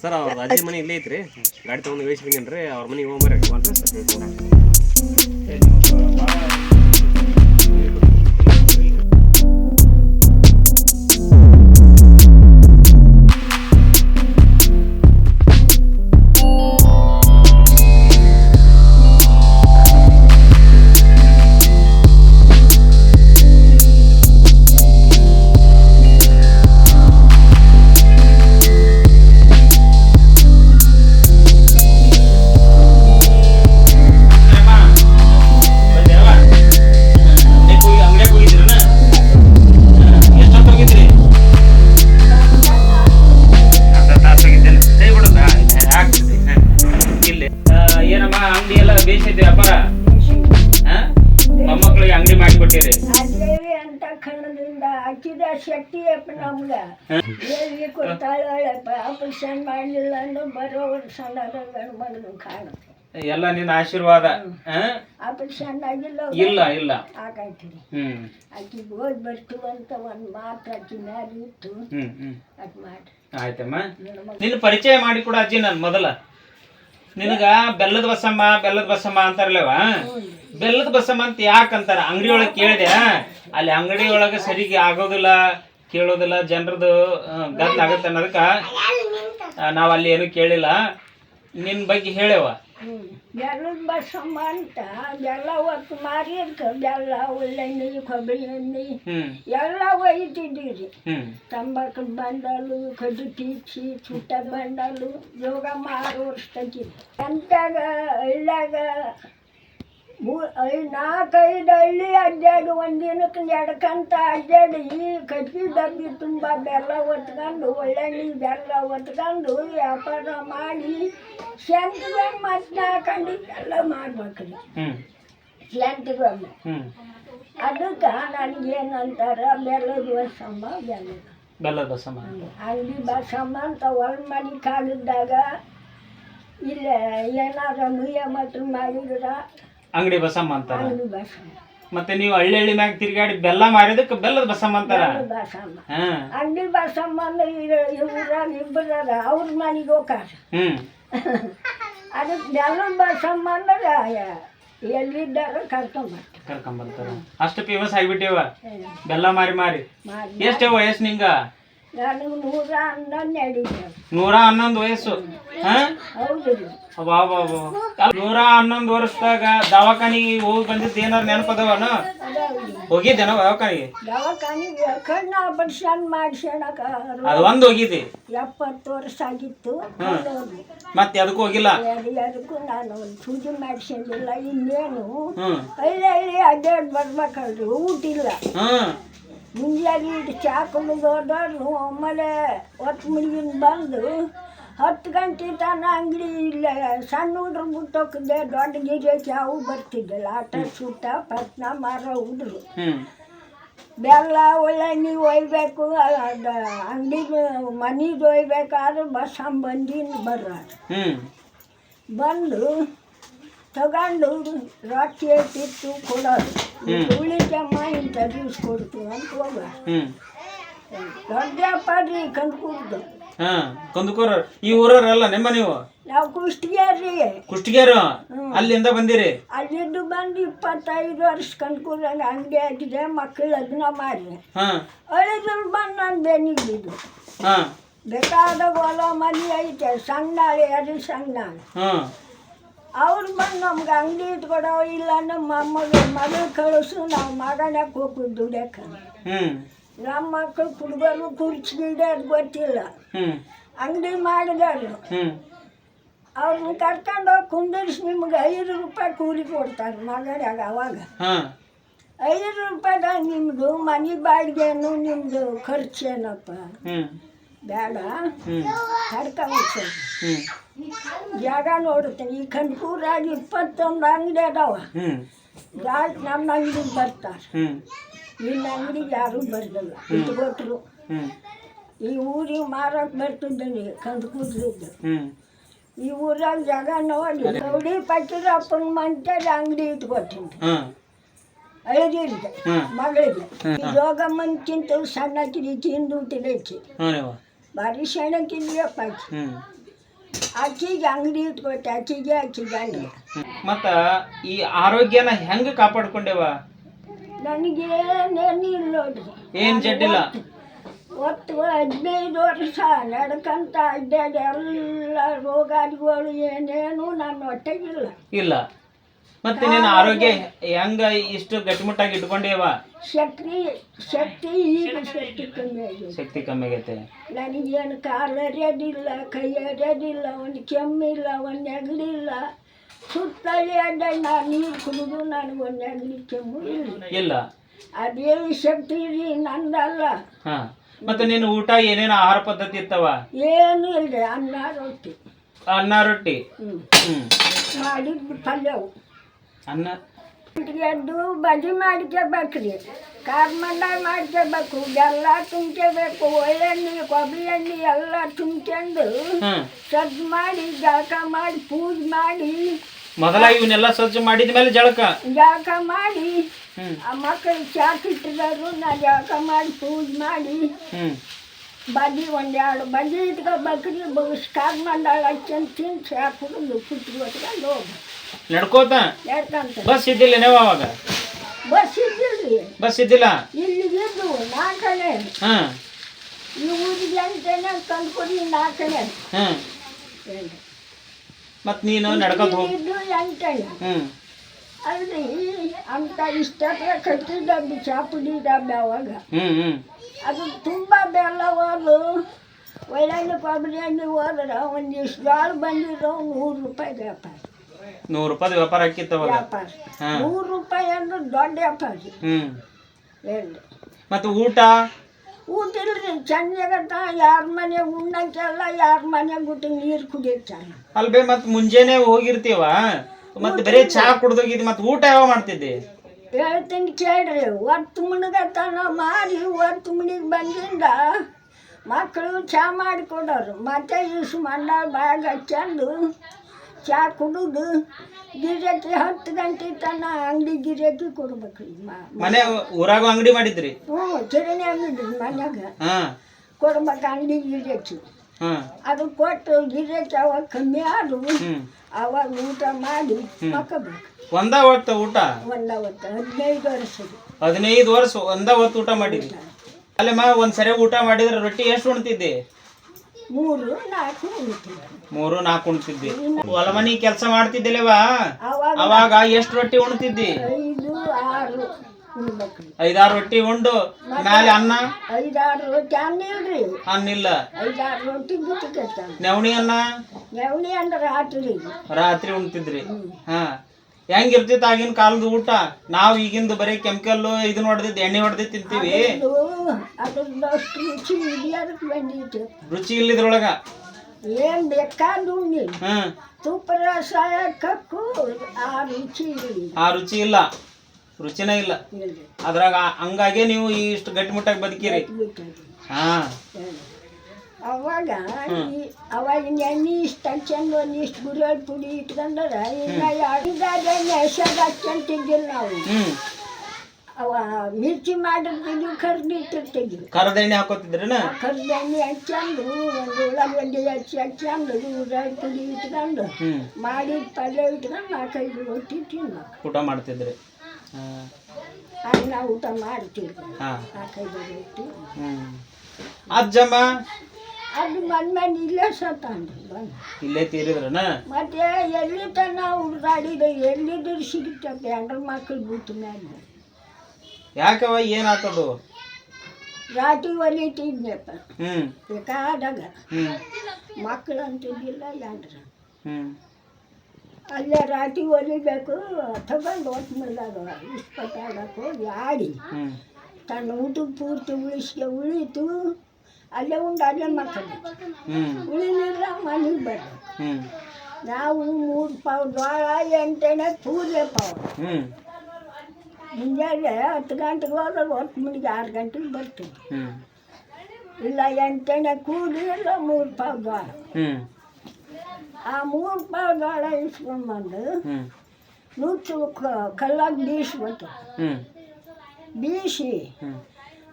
Sir ಅವ್ರ ಅಜ್ಜಿ ಮನೆ ಇಲ್ಲೇ ಐತ್ರಿ. ಗಾಡಿ ತೊಗೊಂಡು ವೇಸ್ಟ್ ಬಂದೇನ್ರಿ ಅವ್ರ ಮನೆಗೆ ಹೋಗ್ಬರ್ರಿ ಹಚ್ಚಿದ ಶಕ್ತಿ ಅಪ್ಪ ನಮ್ಗ. ದೇವಿ ಕೊಡ್ತಾಳಪ್ಪ ಆಪರೇಷನ್ ಮಾಡಲಿಲ್ಲ ಅಂದ್ರೆ ಬರೋ ಸಣ್ಣ ಗಂಡು ಮಗನು ಕಾಣುತ್ತೆ. ಎಲ್ಲ ನಿನ್ನ ಆಶೀರ್ವಾದ? ಆಪರೇಷನ್ ಆಗಿಲ್ಲ ಇಲ್ಲ ಇಲ್ಲ. ಆಗಾಯ್ತಿರಿ ಆಕಿ ಹೋಗಿ ಹೋಗಿ ಅಂತ ಒಂದು ಮಾತು ಆಕಿ ಮ್ಯಾಲ ಹ್ಮ್ ಅದು ಮಾಡಿ. ಆಯ್ತಮ್ಮ. ನಿನ್ನ ಪರಿಚಯ ಮಾಡಿ ಕೊಡ ಅಜ್ಜಿ ನಾನು ಮೊದಲ. ನಿನಗ ಬೆಲ್ಲದ ಬಸಮ್ಮ ಬೆಲ್ಲದ ಬಸಮ್ಮ ಅಂತಾರಲ್ಲವ? ಬೆಲ್ಲದ ಬಸಮ್ಮ ಅಂತ ಯಾಕಂತಾರ ಅಂಗಡಿ ಒಳಗೆ ಕೇಳಿದೆ. ಅಲ್ಲಿ ಅಂಗಡಿ ಒಳಗೆ ಸರಿಗೆ ಆಗೋದಿಲ್ಲ, ಕೇಳೋದಿಲ್ಲ, ಜನರದು ಗದ್ದಾಗತ್ತೆ ಅನ್ನೋದಕ್ಕ ಅನ್ನೋದಕ್ಕೆ ನಾವು ಅಲ್ಲಿ ಏನು ಕೇಳಿಲ್ಲ. ನಿನ್ನ ಬಗ್ಗೆ ಹೇಳೇವ. ಬೆಲ್ಲದ ಬಸಮ್ಮ ಅಂತ ಬೆಲ್ಲ ಹೊತ್ತು ಮಾರಿ ಅದಕ್ಕೆ ಬೆಲ್ಲ ಒಳ್ಳೆಣ್ಣೆ ಕೊಬ್ಬರಿ ಎಣ್ಣೆ ಎಲ್ಲ ಒಯ್ತಿದ್ದೀರಿ ತಂಬಾಕು ಬಂಡಲು ಕದ್ದು ಪೀಚಿ ಚುಟ್ಟ ಬಂಡಲು ಯೋಗ ಮಾರು ವರ್ಷಕ್ಕೆ ಎಂತಾಗ ಹಳ್ಳ್ಯಾಗ ಮೂ ನಾಲ್ಕೈದು ಹಳ್ಳಿ ಅಡ್ಡಾಡು ಒಂದಿನಕ್ಕೆ ಎಡ್ಕಂತ ಅಡ್ಡಾಡಿ ಕಟ್ಟಿ ಡಬ್ಬಿ ತುಂಬ ಬೆಲ್ಲ ಒತ್ಕೊಂಡು ಒಳ್ಳೆಣ್ಣೆ ಬೆಲ್ಲ ಒತ್ಕೊಂಡು ವ್ಯಾಪಾರ ಮಾಡಿ ಸೆಂಟ್ಗೆ ಮತ್ತೆ ಹಾಕೊಂಡು ಎಲ್ಲ ಮಾಡ್ಬೇಕ್ರಿ ಹ್ಮ್. ಅದಕ್ಕೆ ನನಗೇನಂತಾರ ಬೆಲ್ಲದ ವಸಮ್ಮ ಬೆಲ್ಲದ ಬೆಲ್ಲದ ಬಸಮ್ಮ ಅಂಗಡಿ ಬಸಮ್ಮ ಅಂತ ಹೊಲ್ ಮನೆ ಕಾಲಿದ್ದಾಗ ಇಲ್ಲ ಏನಾರ ನುಯ್ಯ ಮತ್ತು ಮಾಡಿದ್ರ ಅಂಗಡಿ ಬಸಮ್ಮ ಅಂತಾರ. ಮತ್ತೆ ನೀವು ಹಳ್ಳಿ ಹಳ್ಳಿ ಮ್ಯಾಗ ತಿರ್ಗಾಡಿ ಬೆಲ್ಲ ಮಾರಿದಕ್ಕೆ ಬೆಲ್ಲದ ಬಸಮ್ಮ ಅಂತಾರ. ಅಂಗಡಿ ಬಸಮ್ಮ ಊರಾಗ ಇಬ್ಬರ ಅವ್ರ ಮನೆಗೆ ಹೋಗಾರ ಅದಕ್ಕೆ ಬೆಲ್ಲದ ಬಸಮ್ಮ ಅಂದ್ರೆ ಎಲ್ಲಿದ್ದಾರ ಕರ್ಕೊಂಬರ್ತಾರೆ. ಕರ್ಕೊಂಬರ್ತಾರ. ಅಷ್ಟು ಫೇಮಸ್ ಆಗಿಬಿಟ್ಟೇವ. ಬೆಲ್ಲ ಮಾರಿ ಮಾರಿ. ಎಷ್ಟೇ ವಯಸ್ಸು ನಿಂಗ ನನಗೆ ನೂರ ಹನ್ನೊಂದು ನೂರ ಹನ್ನೊಂದು ವಯಸ್ಸು. ಹೌದು. ನೂರ ಹನ್ನೊಂದು ವರ್ಷದಾಗ ದವಾಖಾನಿಗೆ ಹೋಗಿ ಬಂದಿದ್ದು ಏನಾರು ನೆನಪದವನ? ಹೋಗಿದ್ದೇನ ದವಾಖಾನಿಗೆ? ದವಾಖಾನಿಗೆ ಕಣ್ಣು ಆಪರೇಷನ್ ಅದು ಒಂದು ಹೋಗಿದ್ದೆ? ಎಪ್ಪತ್ತು ವರ್ಷ ಆಗಿತ್ತು. ಮತ್ತೆ ಅದಕ್ಕೂ ಹೋಗಿಲ್ಲ? ಅದಕ್ಕೂ ನಾನು ಸೂಜಿ ಮಾಡಿಸಿಲ್ಲ ಇನ್ನೇನು. ಹಳ್ಳಿ ಹಳ್ಳಿ ಅಡ್ಡಾಡಿ ಬರ್ಬೇಕಲ್ರಿ ಊಟ ಇಲ್ಲ ಮುಂಜಾನೆ ಇಟ್ಟು ಚಾ ಕುಡಿದು ಆಮೇಲೆ ಹೊತ್ತು ಮುಳುಗಿನ ಬಂದು ಹತ್ತು ಗಂಟೆ ತನ ಅಂಗಡಿ ಇಲ್ಲ ಸಣ್ಣ ಹುಡ್ರು ಮುಟ್ಟೋಕಿದ್ದೆ ದೊಡ್ಡ ಗಿರಿಯಕ್ಕೆ ಚಾವು ಬರ್ತಿದ್ದಿಲ್ಲ. ಆಟ ಸೂಟ ಪತ್ನ ಮಾರೋ ಹುಡ್ರು ಬೆಲ್ಲ ಒಳ್ಳೆ ನೀವು ಒಯ್ಬೇಕು ಅದು ಅಂಗಡಿ ಮನೆದು ಒಯ್ಬೇಕಾದ್ರೆ ಬಸ್ ಬಂದಿನ ಬರ್ರ. ಬಂದು ತಗೊಂಡು ರೊಟ್ಟಿ ಇಟ್ಟಿತ್ತು ಕೊಡೋದು ಉಳಿತಮ್ಮ ಇಂಥ ದಿವ್ಸ ಕೊಡ್ತೀವಿ ಅಂತ ಹೋಗ ಹ್ಮ್. ದೊಡ್ಡ ವ್ಯಾಪಾರಿ ಕಂದ್ಕೂಡ್ದು ಹಾ ಕುಂದಕೂರ. ಈ ಊರಲ್ಲ ನಿಮ್ಮ ನೀವು? ನಾವು ಕುಷ್ಟಿಗ್ಯಾರಿ? ಕುಷ್ಟಿಗೇರು ಅಲ್ಲಿಂದ ಬಂದಿರಿ? ಅಲ್ಲಿಂದ ಬಂದು ಇಪ್ಪತ್ತೈದು ವರ್ಷ ಕಂದಕೂರ ಅಂಗಡಿ ಆಗಿದೆ ಮಕ್ಕಳು ಲಗ್ನ ಮಾಡಿ. ಹಾ. ಅಳಿದ್ರು ಬಂದು ನಾನು ಬೆನ್ನಿಗೆ ಬಿದ್ದು ಹಾ. ಬೇಕಾದ ಹೊಲ ಮನೆ ಐತೆ ಸಣ್ಣ ಅದು ಸಣ್ಣ. ಹಾ. ಅವ್ರು ಬಂದು ನಮ್ಗೆ ಅಂಗಡಿ ಇಟ್ಕೊಡೋ ಇಲ್ಲ ನಮ್ಮ ಮೊಮ್ಮಗ ಮಗಳು ಕಳಿಸು ನಾವು ಮಗನಾಗ ಹೋಗಿ ದುಡ್ಯಕ್ಕೆ ನಮ್ಮ ಮಕ್ಕಳು ಕುಡ್ಗೋರು ಕುರ್ಚಿ ಅದು ಗೊತ್ತಿಲ್ಲ. ಅಂಗಡಿ ಮಾಡಿದಾರು. ಅವ್ರನ್ನ ಕರ್ಕೊಂಡು ಹೋಗಿ ಕುಂದಿರಿಸಿ ನಿಮ್ಗೆ ಐದು ರೂಪಾಯಿ ಕೂಲಿ ಕೊಡ್ತಾರೆ ಮಗನಾಗ ಅವಾಗ. ಐದು ರೂಪಾಯಿದಾಗ ನಿಮ್ಮದು ಮನೆ ಬಾಡಿಗೆನು ನಿಮ್ಮದು ಖರ್ಚೇನಪ್ಪ. ಬೇಡ. ಹ್ಮ್. ಕರ್ಕೊಂಡು ಹ್ಮ್. ಜಾಗ ನೋಡುತ್ತೇನೆ ಈ ಕಣ್ಕೂರಾಗ ಇಪ್ಪತ್ತೊಂದು ಅಂಗಡಿ ಅದಾವ. ಹ್ಮ್. ಜಾಸ್ತಿ ನಮ್ಮ ಅಂಗಡಿಗೆ ಬರ್ತಾರೆ. ಹ್ಮ್. ನಿನ್ನ ಅಂಗಡಿಗೆ ಯಾರೂ ಬರ್ದಿಲ್ಲ ಇಟ್ಕೊಟ್ರು ಹ್ಮ್. ಈ ಊರಿಗೆ ಮಾರಕ್ಕೆ ಬರ್ತಿದ್ದೀನಿ ಕಂದ್ಕೂದ್ರಿದ್ದು ಹ್ಮ್. ಈ ಊರಾಗ ಜಾಗ ನೋಡಿ ಗೌಡಿ ಪಟ್ಟಿರಪ್ಪನ ಮಂತ್ಯಾಗ ಅಂಗಡಿ ಇಟ್ಕೊಟ್ಟಿನಿ ಹಾ ಐದಿರಿಗೆ ಹ್ಮ್. ಮಗಳಿಗೆ. ಈ ಯೋಗಮ್ಮನ್ಕಿಂತ ಸಣ್ಣ ಕಿರಿ ತಿಂದು ತಿಳೈತಿ ಹಾ ನೀವು. ಭಾರಿ ಆಕಿ. ಹ್ಮ್. ಆಕಿಗೆ ಅಂಗಡಿ ಇಟ್ಕೊಟ್ಟೆ ಆಕಿಗೆ ಆಕಿಗೆ ಗಂಡ. ಮತ್ತ ಈ ಆರೋಗ್ಯನ ಹೆಂಗ್ ಕಾಪಾಡ್ಕೊಂಡೇವ? ನನಗೇನೇನಿಲ್ಲ ನೋಡ್ರಿ. ಏನ್ ಜಡ್ಡಿಲ್ಲ? ಒತ್ತು ಹದಿನೈದು ವರ್ಷ ನಡ್ಕಂತ ಅಡ್ಡಾಡಿ ಎಲ್ಲ ರೋಗಾದಿಗಳು ಏನೇನು ನನ್ನ ಹೊಟ್ಟೆಗಿಲ್ಲ. ಇಲ್ಲ. ಮತ್ತೆ ನಿನ್ನ ಆರೋಗ್ಯ ಹೆಂಗ ಇಷ್ಟು ಗಟ್ಟಿಮುಟ್ಟಾಗಿ ಇಟ್ಕೊಂಡೇವ ಶಕ್ತಿ ಶಕ್ತಿ ಈಗ ಶಕ್ತಿ ಕಮ್ಮಿ ಆಗಿದೆ. ಶಕ್ತಿ ಕಮ್ಮಿ ಆಗೈತೆ. ನನಗೇನು ಕಾಲು ಅರಿಯೋದಿಲ್ಲ ಕೈ ಅರಿಯೋದಿಲ್ಲ ಒಂದು ಕೆಮ್ಮಿಲ್ಲ ಒಂದು ನೆಗಡಿಲ್ಲ ಸುತ್ತಲಿ ಅಡ್ಡ ನಾನು ನೀರು ಕುಡಿದು ನನಗೆ ಒಂದು ನೆಗಡಿ ಕೆಮ್ಮು ಇಲ್ಲ. ಇಲ್ಲ. ಅದೇ ಶಕ್ತಿ ರೀ ನಂದಲ್ಲ. ಹಾ. ಮತ್ತೆ ನಿನ್ನ ಊಟ ಏನೇನು ಆಹಾರ ಪದ್ಧತಿ ಇತ್ತವ? ಏನು ಇಲ್ಲ ಅನ್ನ ರೊಟ್ಟಿ. ಅನ್ನ ರೊಟ್ಟಿ. ಹ್ಮ್. ಮಾಡಿದ್ದು ಪಲ್ಯವು. ಅನ್ನ. ಎದ್ದು ಬಜಿ ಮಾಡ್ಕೋಬೇಕ್ರಿ ಖಾರ ಮಂಡಾಳ ಮಾಡ್ಕೋಬೇಕು ಬೆಲ್ಲ ತುಂಬ್ಕೋಬೇಕು. ಒಳ್ಳೆಣ್ಣೆ ಕೊಬ್ಬರಿ ಎಣ್ಣೆ ಎಲ್ಲ ತುಂಬ್ಕೊಂಡು ಸಜ್ಜು ಮಾಡಿ ಜಳಕ ಮಾಡಿ ಪೂಜೆ ಮಾಡಿ. ಮೊದಲ ಇವನ್ನೆಲ್ಲ ಸ್ವಚ್ಛ ಮಾಡಿದ ಮೇಲೆ ಜಳಕ. ಜಳಕ ಮಾಡಿ. ಆ ಮಕ್ಕಳು ಚಾಕ್ ಇಟ್ಟಿರೋರು ನಾ ಜಳಕ ಮಾಡಿ ಪೂಜೆ ಮಾಡಿ. ಬಜ್ಜಿ ಒಂದೆರಡು ಬಜಿ ಇಟ್ಕೋಬೇಕ್ರಿ. ಬಸ್ ಖಾರ ಮಂಡಾಳ ಹಚ್ಕೊಂಡು ತಿಂದು ಚಾಕ್ ಕುಡಿದು ಕುಟ್ಟಿ ಹೊತ್ಕೊಂಡು ಹೋಗಿ ನಡ್ಕೋತ? ನಡ್ಕಂತ ಬಸ್ ಇದ್ದಿಲ್ಲ ನೀವು ಅವಾಗ? ಬಸ್ ಇದ್ದಿಲ್ರಿ. ಬಸ್ ಇದ್ದಿಲ್ಲ? ಇಲ್ಲಿಗಿದ್ದು ನಾಲ್ಕನೇ. ಹಾ. ಈ ಊರಿಗೆ ಅಂತಾನೆ ತಂದ್ಕೊಡಿ ನಾಲ್ಕನೇ. ಹಾಂ. ಮತ್ ನೀನು ನಡ್ಕೊತ ಹೋಗಿ. ಇದ್ದು ಎಂಟನೇ. ಹ್ಮ್. ಅಲ್ರಿ ಅಂತ ಇಷ್ಟತ್ರ ಕಟ್ಟಿದ್ದ ಚಾಪುಡಿ ಡಬ್ಬೆ ಅವಾಗ. ಹ್ಮ್ ಹ್ಮ್. ಅದು ತುಂಬ ಬೆಲ್ಲ ಹೋದು ಒಳ್ಳೆಣ್ಣೆ ಕೊಬ್ಬರಿ ಎಣ್ಣೆ ಹೋದ್ರೆ ಒಂದಿಷ್ಟು ಜೋಳ ಬಂದಿರೋ ನೂರು ರೂಪಾಯಿ ವ್ಯಾಪಾರ ನೂರು ರೂಪಾಯಿ ವ್ಯಾಪಾರ ಹಾ. ನೂರು ರೂಪಾಯಿ ಅಂದ್ರೆ ದೊಡ್ಡ ವ್ಯಾಪಾರ. ಮತ್ತು ಹೇಳಿ ಮತ್ತೆ ಊಟ? ಊಟ ಇಲ್ರಿ ಚೆನ್ನಾಗತ್ತ ಯಾರ ಮನೆ ಉಣ್ಣಕ್ಕೆಲ್ಲ ಯಾರ ಮನೆ ಊಟ ನೀರು ಕುಡಿಯುತ್ತಾರೆ ಅಲ್ಬೇ ಮತ್ ಮುಂಜಾನೆ ಹೋಗಿರ್ತೀವ? ಮತ್ತೆ ಬರೀ ಚಾ ಕುಡ್ದೋಗಿದ್ ಮತ್ತೆ ಊಟ ಯಾವ ಮಾಡ್ತಿದ್ದಿ? ಹೇಳ್ತೀನಿ ಕೇಳ್ರಿ ಹೊತ್ತು ಮುಣಗತನ ಮಾರಿ ಹೊತ್ತು ಮುಣಿಗೆ ಬಂದಿಂದ ಮಕ್ಕಳು ಚಹಾ ಮಾಡಿ ಕೊಡೋರು. ಮತ್ತೆ ಇಸು ಮಂಡ ಬಾಗ ಹಚ್ಕೊಂಡು ಚಾ ಕುಡಿದು ಗಿರಾಕಿ ಹತ್ತು ಗಂಟೆ ತನ ಅಂಗಡಿ ಗಿರಾಕಿ ಕೊಡ್ಬೇಕು ಮನೆ. ಊರಾಗ ಅಂಗಡಿ ಮಾಡಿದ್ರಿ? ಹ್ಞೂ ಕಿರಣಿ ಅಂಗಡಿ ಮನ್ಯಾಗ. ಹಾ. ಕೊಡ್ಬೇಕು ಅಂಗಡಿ ಗಿರಾಕಿ ಹಾ. ಅದು ಕೊಟ್ಟು ಗಿರಾಕಿ ಅವಾಗ ಕಮ್ಮಿ ಆದ್ರು ಅವಾಗ ಊಟ ಮಾಡಿ ಮಕ್ಕಬೇಕು. ಒಂದ ಹೊತ್ತು ಊಟ? ಒಂದ ಹೊತ್ತು ಹದಿನೈದು ವರ್ಷ ಹದಿನೈದು ವರ್ಷ ಒಂದ ಹೊತ್ತು ಊಟ ಮಾಡಿದ್ರಿ? ಅಲ್ಲಮ್ಮ ಒಂದ್ ಸರಿ ಊಟ ಮಾಡಿದ್ರೆ ರೊಟ್ಟಿ ಎಷ್ಟು ಉಣ್ತಿದ್ದಿ? ಮೂರು ನಾಲ್ಕು ಉಣ್ತೀವಿ ಮೂರು ನಾಲ್ಕು ಉಣ್ತಿದ್ದಿ. ಹೊಲ ಮನಿ ಕೆಲಸ ಮಾಡ್ತಿದ್ದಿಲ್ಲವಾ ಅವಾಗ ಅವಾಗ ಎಷ್ಟು ರೊಟ್ಟಿ ಉಣ್ತಿದ್ದಿ? ಐದು ಆರು ಉಣ್ಬೇಕು. ಐದಾರು ರೊಟ್ಟಿ ಉಂಡು ಮ್ಯಾಲೆ ಅನ್ನ? ಐದಾರು ರೊಟ್ಟಿ ಅನ್ನ ಇಲ್ರಿ. ಅನ್ನ ಇಲ್ಲ ಐದಾರು ರೊಟ್ಟಿ ಬಿಟ್ಟು ನವಣಿ ಅನ್ನ? ನೆವಣಿ ಅಂದ್ರೆ ರಾತ್ರಿ. ರಾತ್ರಿ ಉಣ್ತಿದ್ರಿ. ಹಾ. ಹೆಂಗಿರ್ತಿತ್ತು ಆಗಿನ ಕಾಲದ ಊಟ? ನಾವು ಈಗಿಂದ ಬರೀ ಕೆಮಿಕಲ್ ಇದನ್ನ ಹೊಡೆದಿದ್ದು ಎಣ್ಣೆ ಹೊಡೆದಿದ್ದು ತಿಂತೀವಿ. ರುಚಿ ಇಲ್ಲ ಬಂದಿತ್ತು ರುಚಿ ಇಲ್ಲಿದ್ರೊಳಗ? ಏನು ಬೇಕಾದ್ರು ಉಣ್ಣಿ. ಹ್ಮ್ ತುಪ್ಪ ರಸಾಯ ಕಕ್ಕು ಆ ರುಚಿ ಇರಲಿ. ಆ ರುಚಿ ಇಲ್ಲ. ರುಚಿನೇ ಇಲ್ಲ. ಇಲ್ರಿ ಅದ್ರಾಗ ಹಂಗಾಗೆ ನೀವು ಇಷ್ಟು ಗಟ್ಟಿಮುಟ್ಟಾಗಿ ಬದುಕಿರಿ. ಹಾ. ಅವಾಗ ಈ ಅವಾಗಿನ ಎಣ್ಣೆ ಇಷ್ಟು ಹಚ್ಕೊಂಡು ಒಂದಿಷ್ಟು ಗುರಿಯೋಳು ಪುಡಿ ಇಟ್ಕೊಂಡ್ರೆ ಇನ್ನು ಅಡಿಗಾದ ಎಣ್ಣೆ ತಿಂದಿಲ್ಲ ನಾವು. ಹ್ಮ್. ಅವ ಮಿರ್ಚಿ ಮಾಡಿರ್ತಿದ್ವಿ ಕರ್ದು ಇಟ್ಟಿರ್ತಿದ್ವಿ ಖಾರದ ಎಣ್ಣೆ ಹಾಕೋತಿದ್ರೇನ? ಆ ಕರ್ದು ಎಣ್ಣೆ ಹಚ್ಕೊಂಡು ಒಂದು ಉಳ್ಳಾಗಡ್ಡಿ ಹಚ್ಚಿ ಹಚ್ಕೊಂಡು ಗುರಿಯೋಳು ಪುಡಿ ಇಟ್ಕೊಂಡು ಹ್ಮ್. ಮಾಡಿದ ಪಲ್ಯ ಇಟ್ಕೊಂಡು ನಾಲ್ಕೈದು ರೊಟ್ಟಿ ತಿನ್ಬೇಕು. ಊಟ ಮಾಡ್ತಿದ್ರಿ? ಹಾ. ಊಟ ಮಾಡ್ತೀವಿ ಹಾ. ನಾಲ್ಕೈದು ರೊಟ್ಟಿ ಹ್ಮ್. ಅಜ್ಜಮ್ಮ ಅದು ಮನ್ ಮನೆ ಇಲ್ಲೇ ಸತ್ತಂದ್ರಿ ಬಂದು ಇಲ್ಲೇ ತೀರಿದ್ರನ? ಮತ್ತೆ ಎಲ್ಲಿ ತನ ಹುಡುಗಾಡಿದ? ಎಲ್ಲಿದ್ರು ಸಿಗುತ್ತೆ ಹೆಂಡ್ರ ಮಕ್ಕಳು ಬಿಟ್ಟು ಮೇಲೆ. ಯಾಕವ ಏನಾತದು ರಾತ್ರಿ ಒಲಿತಿದ್ನಪ್ಪ ಹ್ಮ್. ಬೇಕಾದಾಗ. ಹ್ಮ್. ಮಕ್ಕಳು ಅಂತಿದ್ದಿಲ್ಲ ಹೆಂಡ್ರ. ಹ್ಮ್. ಅಲ್ಲೇ ರಾತ್ರಿ ಒಲಿಬೇಕು ತಗೊಂಡು ಒಟ್ಟು ಮುಳ್ದಾಗ ಇಸ್ಪತ್ತಾಡಕ್ಕೆ ಹೋಗಿ ಆಡಿ. ಹ್ಮ್. ತನ್ನ ಊಟಕ್ಕೆ ಪೂರ್ತಿ ಉಳಿಸ್ಕೆ ಉಳಿತು. ಅಲ್ಲೇ ಒಂದು ಅಲ್ಲೇ ಮಕ್ಕಳು ಉಳಿ ಉಳಿಲಿಲ್ಲ ಮನೆಗೆ ಬರ್ತೀವಿ ಹ್ಮ್. ನಾವು ಮೂರು ಪಾವು ಜೋಳ ಎಂಟೆಣ್ಣೆ ಪೂಜೆ ಪಾವು. ಮುಂಜಾನೆ ಹತ್ತು ಗಂಟೆಗೆ ಹೋದ್ರೆ ಹೊತ್ತು ಮಣಿಗೆ ಆರು ಗಂಟೆಗೆ ಬರ್ತೀವಿ. ಇಲ್ಲ ಎಂಟೆಣ್ಣೆ ಕೂಡಿ ಇಲ್ಲ ಮೂರು ಪಾವು ಜೋಳ ಆ ಮೂರು ಪಾವು ಜೋಳ ಇಸ್ಕೊಂಡು ಬಂದು ನುಚ್ಚು ಕಲ್ಲಾಗಿ ಬೀಸ್ಬೇಕು. ಬೀಸಿ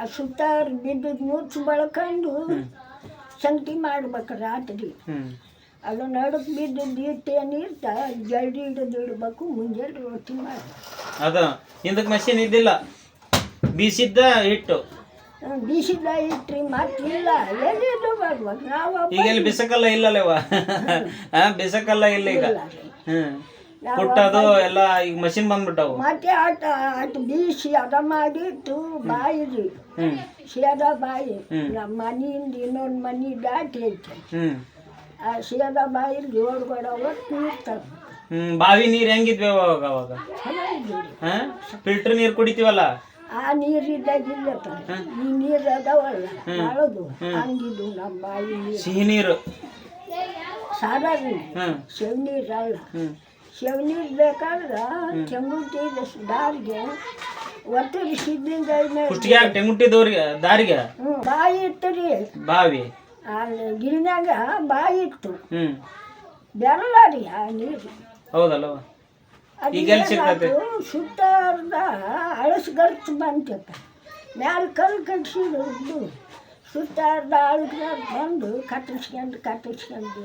ಆ ಸುತ್ತಾರು ಬಿದ್ದದ್ ನುಚ್ಚು ಬೆಳ್ಕೊಂಡು ಸಂಗತಿ ಮಾಡ್ಬೇಕು ರಾತ್ರಿ. ಅದು ನಡುಕ್ ಬಿದ್ದು ಇಟ್ಟೇನು ಇರ್ತ ಜಲ್ದಿ ಹಿಡಿದು ಇಡ್ಬೇಕು ಮುಂಜಾನೆ ರೊಟ್ಟಿ ಮಾಡಿ ಅದು ಹಿಂದಕ್ಕೆ ಮಷೀನ್ ಇದ್ದಿಲ್ಲ. ಬೀಸಿದ್ದ ಹಿಟ್ಟು. ಬಿಸಿದ ಇಟ್ರಿ ಮತ್ತಿಲ್ಲ ಎಲ್ಲಿದ್ದು ಬರ್ಬೇಕು? ನಾವು ಈಗ ಇಲ್ಲಿ ಬಿಸಕಲ್ಲ ಇಲ್ಲಲ್ಲವ? ಹಾ ಬಿಸಕಲ್ಲ ಇಲ್ಲ ಈಗ. ಹ್ಮ್. ಕುಟ್ಟದು ಎಲ್ಲ ಈಗ ಮಷಿನ್ ಬಂದ್ಬಿಟ್ಟವು. ಮತ್ತೆ ಆಟ ಆಟ ಬೀಸಿ ಅದ ಮಾಡಿಟ್ಟು ಬಾಯಿರಿ ಹ್ಮ್. ಸೇದ ಬಾಯಿ. ನಮ್ಮ ಮನೆಯಿಂದ ಇನ್ನೊಂದು ಮನೆ ದಾಟಿ ಐತೆ. ಆ ಸೇದ ಬಾಯಿ ಜೋಡ್ ಒಟ್ಟು ನೀರು ಹ್ಮ್ ಬಾವಿ ನೀರ್ ಹೆಂಗಿದ್ವಿ ಅವಾಗ ಅವಾಗ? ಹಾ? ಫಿಲ್ಟರ್ ನೀರ್ ಕುಡಿತೀವಲ್ಲ? ಆ ನೀರಿದ್ದಾಗಿಲ್ಲ ಈ ನೀರು ಅದಾವಲ್ಲ ನಾಳದು ಹಂಗಿದು ನಮ್ಮ ಬಾಯಿ ನೀರು. ಸಿಹಿ ನೀರು. ಸಾಧಾರಣ. ಹ್ಮ್. ಶೆವ್ ನೀರು ಅಲ್ಲ ಹ್ಮ್. ಶೆವ್ ನೀರು ಬೇಕಾದ್ರೆ ತೆಂಗುಟಿ ದಾರಿಗೆ ಒಟ್ಟಿಗೆ ಕುಷ್ಟಿಗೆ ತೆಂಗುಟ್ಟಿದವ್ರಿಗೆ ದಾರಿಗೆ? ಬಾಯಿ ಇತ್ತು ರೀ. ಬಾವಿ. ಅಲ್ಲಿ ಗಿರಿನಾಗ ಬಾಯಿ ಇತ್ತು. ಹ್ಮ್. ಬೆರಳ ರೀ ಆ ನೀರು. ಹೌದಲ್ಲ? ಈಗ ಸುತ್ತಾರ್ದ ಅಳಸ್ಗರ್ತು ಬಂತಪ್ಪ. ಮ್ಯಾಲ ಕಲ್ಲು ಕಟ್ಸಿದ್ದು ಸುತ್ತಾರ್ದ ಅಳಸ್ ಬಂದು ಕತ್ತರಿಸ್ಕೊಂಡು ಕತ್ತರಿಸ್ಕೊಂಡು